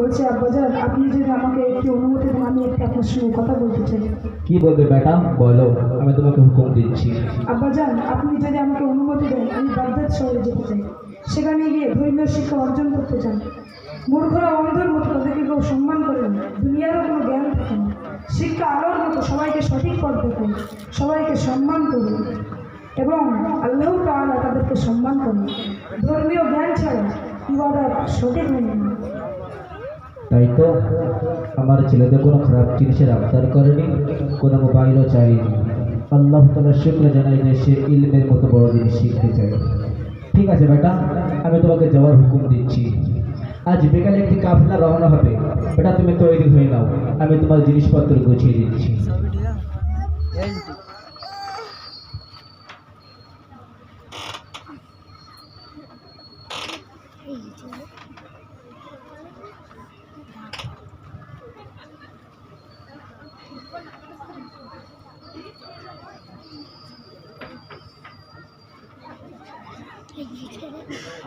বলছি আব্বাজান আপনি যদি আমাকে একটি অনুমতি দেন আমি একটি আপনার সঙ্গে কথা বলতে চাই। কি বলবে বেটা বলো আমি তোমাকে হুকুম দিচ্ছি। আব্বাজান আপনি যদি আমাকে অনুমতি দেন আমি বাগদাদ শহরে যেতে চাই। সেখানে গিয়ে ধর্মীয় শিক্ষা অর্জন করতে চান। মূর্খরা অন্ধের মতো তাদেরকে কেউ সম্মান করে না। দুনিয়ারও কোনো জ্ঞান থাকে না। শিক্ষা আলোর মতো সবাইকে সঠিক পথ দেখায় সবাইকে সম্মান করুন এবং আল্লাহ তাআলা তাদেরকে সম্মান করুন ধর্মীয় জ্ঞান ছাড়া ইবাদত সঠিক হয় না। তাই তো আমার ছেলেদের কোনো খারাপ জিনিসের আবদার করেনি, কোনো মোবাইলও চাইনি। আল্লাহ তালা শুক্র জানাই যে সে ইলমের মতো বড় জিনিস শিখতে চাই ঠিক আছে বেটা, আমি তোমাকে যাওয়ার হুকুম দিচ্ছি। আজ বিকালে একটি কাফলা রওনা হবে। বেটা, তুমি তৈরি হয়ে নাও। আমি তোমার জিনিসপত্র গুছিয়ে দিচ্ছি।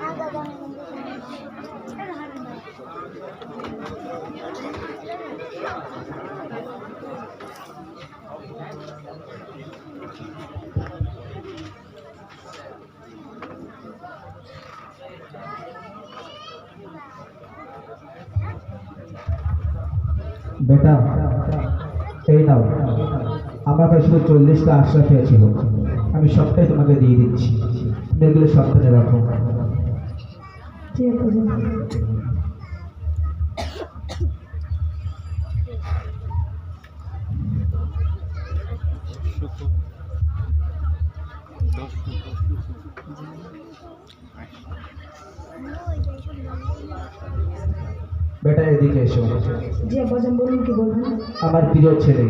아, 다. বেটা, এই নাও। আমার কাছে শুধু চল্লিশটা আশরাফিয়া ছিল আমি সবটাই তোমাকে দিয়ে দিচ্ছি। এগুলো সাবধানে রাখো। ঠিক আছে। বেটা এদিকে এসো। আমার প্রিয় ছেলে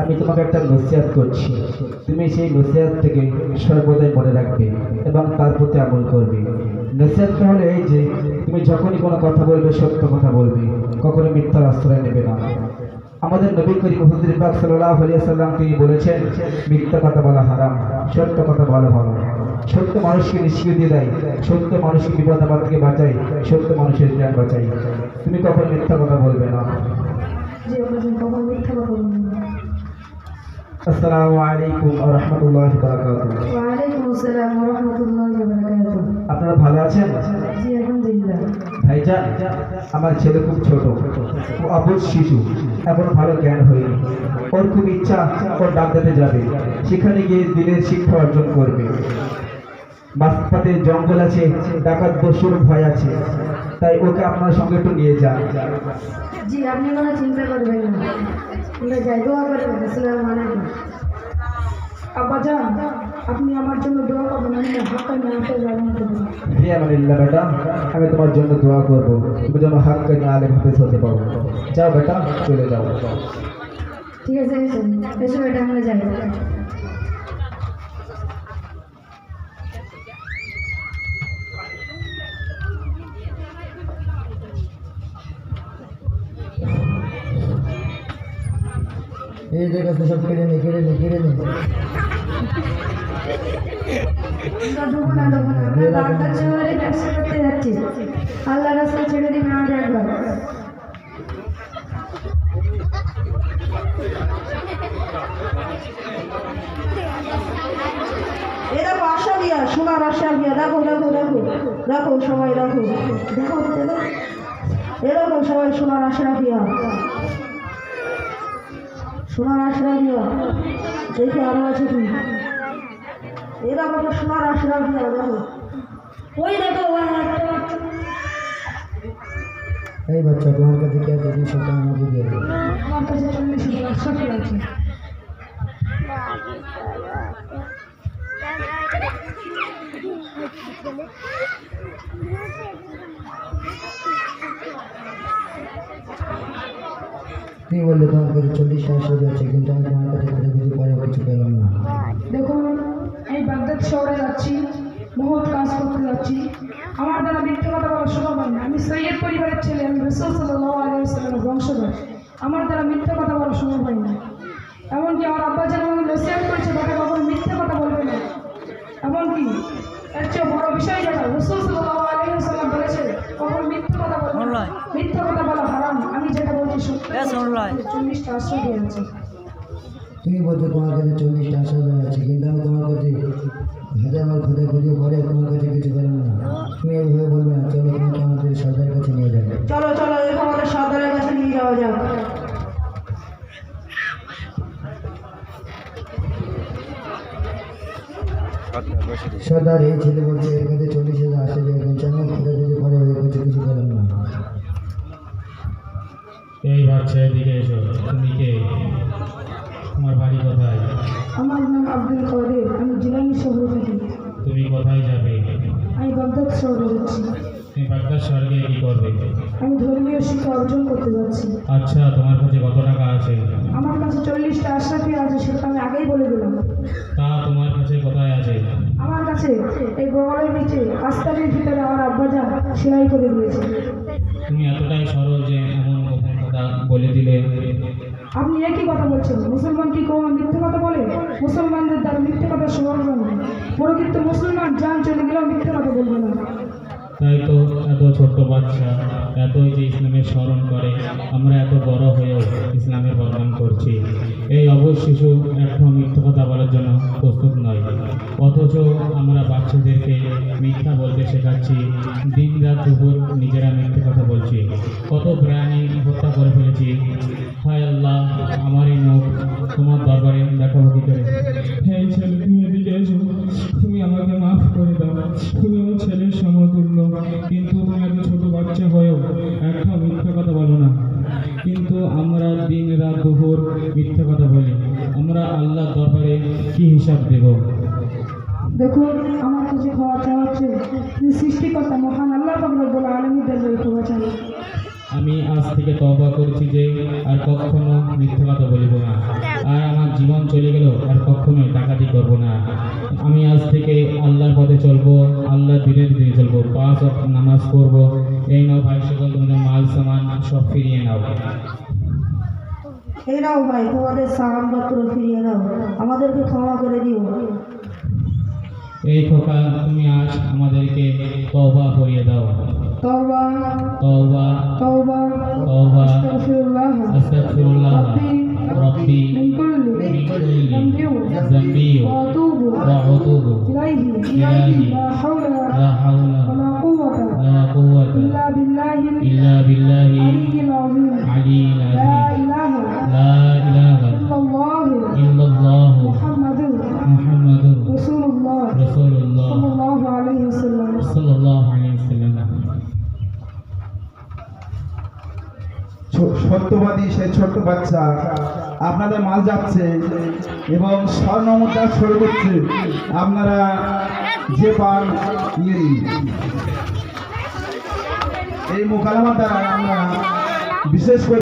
আমি তোমাকে একটা নসিহাত করছি। তুমি সেই নসিহাত থেকে সর্বদাই মনে রাখবে এবং তার প্রতি আমল করবে। নসিহাতটা হলো এই যে তুমি যখনই কোনো কথা বলবে সত্য কথা বলবে। কখনো মিথ্যার আশ্রয় নেবে না। আমাদের নবী করিম হুজুর পাক সাল্লাল্লাহু আলাইহি সাল্লাম তিনি বলেছেন মিথ্যা কথা বলা হারাম সত্য কথা বলা ভালো। সত্য মানুষকে নিষ্ক্রিয় দিয়ে দেয় সত্য মানুষকে বিপদ আপদ থেকে বাঁচায় সত্য মানুষের জ্ঞান বাঁচাই তুমি কখন মিথ্যা কথা বলবে না? আসসালামু আলাইকুম রাহমাতুল্লাহি বারাকাতুহু। আসসালাম ওয়া রাহমাতুল্লাহি ওয়া বারাকাতুহু। আপনারা ভালো আছেন? জি আলহামদুলিল্লাহ। ভাইজান আমার ছেলে খুব ছোট। ও অবুঝ শিশু। এখন ভালো জ্ঞান হয়নি। ওর খুব ইচ্ছা ওর ডাক্তারে যাবে। সেখানে গিয়ে দিনের শিক্ষা অর্জন করবে। মাঝপাতে জঙ্গল আছে ডাকাত বসুর ভয় আছে। তাই ওকে আপনার সঙ্গে একটু নিয়ে যান। জি আপনি কোনো চিন্তা করবেন না। আমরা যাই দোয়া আসসালামু আলাইকুম। আব্বাজান আপনি আমার জন্য দোয়া করবেন আমি হাক্কা নিয়ে আসতে যাবেন ফিয়ামানিল্লাহ বেটা আমি তোমার জন্য দোয়া করব তুমি যেন হাক্কা নিয়ে আলেম হাফেজ হতে পারো যাও বেটা চলে যাও ঠিক আছে এসো এসো এটা আমরা যাই এই জায়গা সব কেড়ে নে কেড়ে নে কেড়ে নে আল্লাহ রাস্তা ছেড়ে দিন আমাদের একবার এ দেখো আশা বিয়া সোনার আশা বিয়া দেখো দেখো দেখো দেখো সবাই দেখো এরকম সবাই সোনার আশা বিয়া সোনার আশা বিয়া দেখে আরও আছে কি এরকম সোনার আশা বিয়া দেখো ওই দেখো। এই বাচ্চা তোমার কাছে কি তুমি সেটা আমাকে দিয়ে দেবে আমার কাছে একশো আছে। তুমি বললে তোমার কাছে চল্লিশ আছে কিন্তু আমি তোমার কাছে খুঁজে পরে কিছু পেলাম না। দেখুন শহরে যাচ্ছি মহৎ কাজ করতে যাচ্ছি। আমার দ্বারা মিথ্যে কথা বলা সম্ভব হয় না। আমি সৈয়দ পরিবারের ছেলে আমি রসুল সাল্লাহ আলিয়াল্লামের বংশধর। আমার দ্বারা মিথ্যে কথা বলা সম্ভব হয় না। এমনকি আমার আব্বা যেন আমাকে নসিহাত করেছে তাকে কখনো মিথ্যে কথা বলবে না। এমনকি এর চেয়ে বড় বিষয় যেটা রসুল সাল্লাহ আলিয়াল্লাম বলেছে কখনো মিথ্যে কথা বলবে। মিথ্যে কথা বলা হারাম। আমি যেটা বলছি সত্যি চল্লিশটা আশ্রয় দিয়ে তুমি বলছো তোমার কাছে চল্লিশটা আশা আছে কিন্তু আমি তোমার কাছে হাজার বার খোঁজা খুঁজে পরে তোমার কাছে কিছু পেলাম না। তুমি এইভাবে বলবে না চলো তোমাকে আমাদের সরকারের কাছে নিয়ে যাবে। চলো চলো আমাদের সর্দারের কাছে নিয়ে যাওয়া যাক। সর্দার এই ছেলে বলছে এর কাছে চল্লিশ হাজার আসে যায় কিন্তু আমি খোঁজা খুঁজে পরে এর কাছে কিছু পেলাম না। এই বাচ্চা এদিকে এসো তুমি কে? তোমার বাড়ি কোথায়? আমার নাম আব্দুল কাদের। আমি জিলানি শহরে থাকি। তুমি কোথায় যাবে? আমি বাগদাদ শহরে যাচ্ছি। তুমি বাগদাদ শহরে কি করবে? আমি ধর্মীয় শিক্ষা অর্জন করতে যাচ্ছি। আচ্ছা তোমার কাছে কত টাকা আছে? আমার কাছে চল্লিশটা আশরাফি আছে সেটা আমি আগেই বলে দিলাম। তা তোমার কাছে কোথায় আছে? আমার কাছে এই বগলের নিচে আস্তানের ভিতরে আমার আব্বাজান সেলাই করে দিয়েছে। তুমি এতটাই সরল যে এমন কথা বলে দিলে? আপনি একই কথা বলছেন। মুসলমান কি কোনো মিথ্যে কথা বলে? মুসলমানদের দ্বারা মিথ্যে কথা নয় প্রকৃত মুসলমান যান চলে গেলেও মিথ্যে কথা বলবে না। তাই তো এত ছোট্ট বাচ্চা, এতই যে ইসলামের স্মরণ করে, আমরা এত বড় হয়েও ইসলামের বদনাম করছি। এই অবশ শিশু এখন মিথ্যা কথা বলার জন্য প্রস্তুত নয়। অথচ আমরা বাচ্চাদেরকে মিথ্যা বলতে শেখাচ্ছি দিন রাত দুপুর নিজেরা মিথ্যে কথা বলছি। কত প্রাণী হত্যা করে ফেলেছি। তোমার দরবারে দেখাবো কি করে হ্যাঁ ছেলে, তুমি এদিকে এসো। তুমি আমাকে মাফ করে দাও। তুমি আমার ছেলের সমতুল্য। কিন্তু তুমি এত ছোট বাচ্চা হয়েও একটা মিথ্যা কথা বলো না। কিন্তু আমরা দিন রাত দুপুর মিথ্যা কথা বলি। আমরা আল্লাহর দরবারে কি হিসাব দেব? দেখুন, আমার কাছে ক্ষমা চাওয়া হচ্ছে সৃষ্টিকর্তা মহান আল্লাহ বলে আলমীদের ক্ষমা চাই আমি আজ থেকে তবা করছি যে আর কখনো মিথ্যা কথা বলিব না। আর আমার জীবন চলে গেল, আর কখনোই ডাকাতি করব না। আমি আজ থেকে আল্লাহর পথে চলবো আল্লাহ দিনের দিনে চলবো, পাঁচ নামাজ পড়ব। এই নাও ভাই সকল তোমাদের মাল, সামান সব ফিরিয়ে নাও। এই নাও ভাই, তোমাদের সামানপত্র ফিরিয়ে নাও। আমাদেরকে ক্ষমা করে দিও। এই খোকা তুমি আজ আমাদেরকে তওবা করিয়ে দাও। তওবা তওবা তওবা তওবা আস্তাগফিরুল্লাহ আস্তাগফিরুল্লাহ রব্বি মিন কুল্লি যামবি ওয়া আতুবু ওয়া আতুবু ইলাইহি ইলাইহি লা হাওলা লা হাওলা সত্যবাদী সেই ছোট্ট বাচ্চা আপনাদের মাল যাচ্ছে এবং স্বর্ণমুদ্রা শুরু করছে। আপনারা যে পান, নিয়ে এই মোকালামার আমরা বিশেষ করে